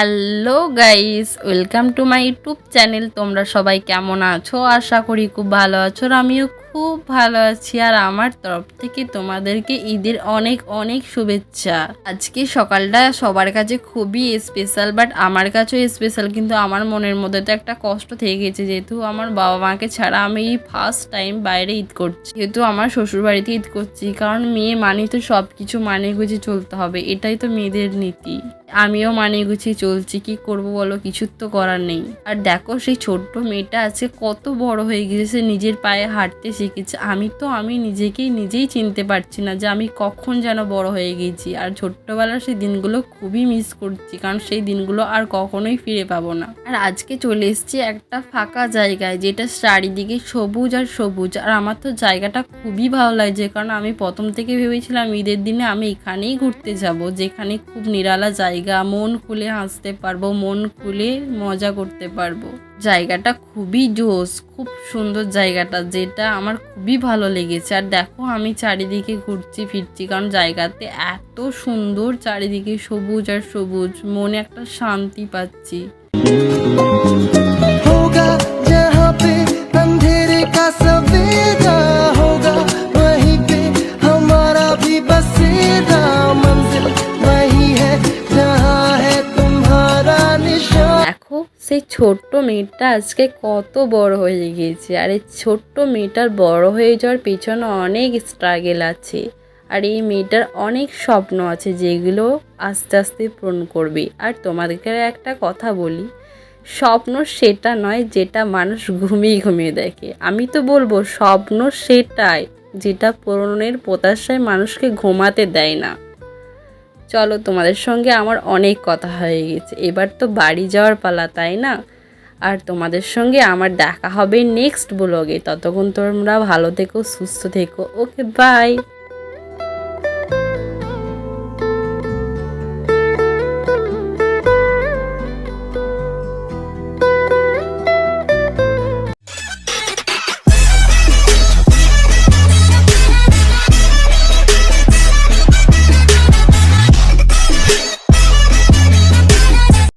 Hello guys, welcome to my YouTube channel. তোমরা সবাই কেমন আছো? আশা করি খুব ভালো আছো। আর আমিও খুব ভালো আছি আর আমার তরফ থেকে তোমাদেরকে ঈদের অনেক অনেক শুভেচ্ছা। আজকে সকালটা সবার কাছে খুবই স্পেশাল বাট আমার কাছেও স্পেশাল কিন্তু আমার মনের মধ্যে তো একটা কষ্ট থেকে গেছে, যেহেতু আমার বাবা মাকে ছাড়া আমি ফার্স্ট টাইম বাইরে ঈদ করছি। যেহেতু আমার শ্বশুর বাড়িতে ঈদ করছি, কারণ মেয়ে মানে তো সব কিছু মানে গুছে চলতে হবে, এটাই তো মেয়েদের নীতি। আমিও মানে গুছিয়ে চলছি, কি করব বলো কিছু তো করার নেই। আর দেখো সেই ছোট্ট মেয়েটা আছে কত বড় হয়ে গেছে সে নিজের পায়ে হাঁটতে শিখেছে আমি তো, আমি নিজেকেই নিজেই চিনতে পারছি না যে আমি কখন যেন বড় হয়ে গেছি। আর ছোট্টবেলার সেই দিনগুলো খুবই মিস করছি, কারণ সেই দিনগুলো আর কখনোই ফিরে পাবো না। আর আজকে চলে এসেছি একটা ফাঁকা জায়গায়, যেটা চারিদিকে সবুজ আর সবুজ। আর আমার তো জায়গাটা খুবই ভালো লাগছে, কারণ আমি প্রথম থেকে ভেবেছিলাম ঈদের দিনে আমি এখানেই ঘুরতে যাব, যেখানে খুব নিরালা জায়গা, মন খুলে হাসতে পারব, মন খুলে মজা করতে পারব। জায়গাটা খুবই জোস, খুব সুন্দর জায়গাটা, যেটা আমার খুবই ভালো লেগেছে। আর দেখো, আমি চারিদিকে ঘুরছি, ফিরছি, কারণ জায়গাতে এত সুন্দর চারিদিকে সবুজ আর সবুজ, মনে একটা শান্তি পাচ্ছি। সেই ছোট্ট মেয়েটা আজকে কত বড় হয়ে গিয়েছে। আর এই ছোট্ট মেয়েটার বড় হয়ে যাওয়ার পেছনে অনেক স্ট্রাগেল আছে। আর এই মেয়েটার অনেক স্বপ্ন আছে যেগুলো আস্তে আস্তে পূরণ করবে। আর তোমাদেরকে একটা কথা বলি, স্বপ্ন সেটা নয় যেটা মানুষ ঘুমিয়ে ঘুমিয়ে দেখে। আমি তো বলব, স্বপ্ন সেটাই যেটা পূরণের প্রত্যাশায় মানুষকে ঘুমাতে দেয় না। চলো তোমাদের সঙ্গে আমার অনেক কথা হয়ে গেছে। এবার তো বাড়ি যাওয়ার পালা, তাই না? আর তোমাদের সঙ্গে আমার দেখা হবে নেক্সট ব্লগে ততক্ষণ তোমরা ভালো থেকো, সুস্থ থেকো। Okay bye